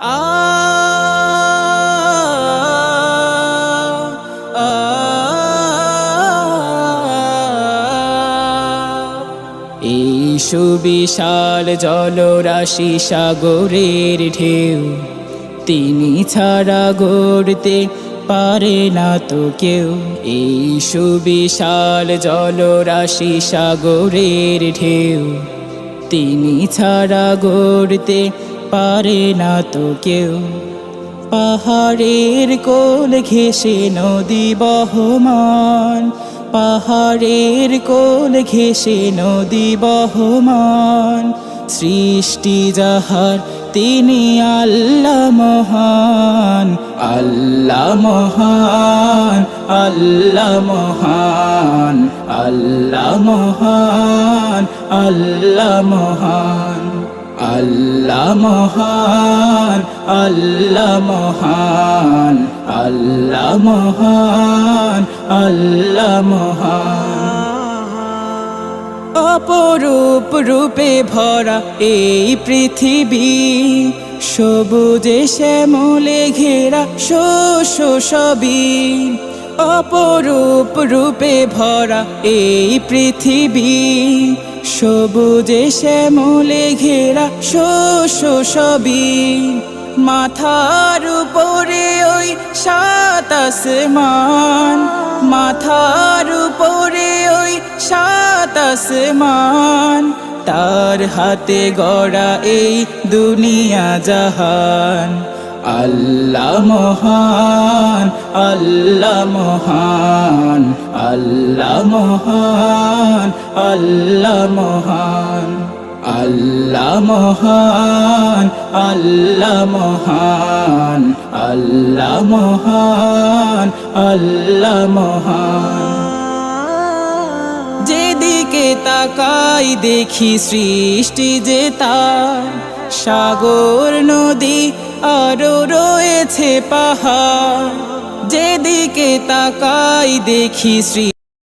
এই সুবিশাল জলরাশি সাগরের ঢেউ। তিনি ছাড়া গড়তে পারে না তো কেউ। এই সুবিশাল জলরাশি সাগরের ঢেউ। তিনি ছাড়া গড়তে পারে না তো কেউ। পাহাড়ের কোল ঘেসে নদী বহমান। পাহাড়ের কোল ঘেসে নদী বহমান। সৃষ্টি যাহার, তিনি আল্লাহ মহান। আল্লাহ মহান আল্লাহ মহান আল্লাহ মহান আল্লাহ মহান। আল্লাহ মহান আল্লাহ মহান আল্লাহ মহান আল্লাহ মহান। অপরূপ রূপে ভরা এই পৃথিবী, সবুজে শ্যামলে ঘেরা শস্য সবই। অপরূপ রূপে ভরা এই পৃথিবী সবুজে শ্যামলে ঘেরা শস্য সবই। মাথার উপরে ওই সাত আসমান। মাথার উপরে ওই সাত আসমান। তার হাতে গড়া এই দুনিয়া জাহান। আল্লাহ মহান আল্লাহ মহান আল্লাহ মহান আল্লাহ মহান আল্লাহ মহান আল্লাহ মহান আল্লাহ মহান আল্লাহ মহান। যেদিকে তাকাই দেখি সৃষ্টি যে তার, সাগর, নদী আরও রয়েছে পাহাড় যেদিকে তাকাই দেখি সৃষ্টি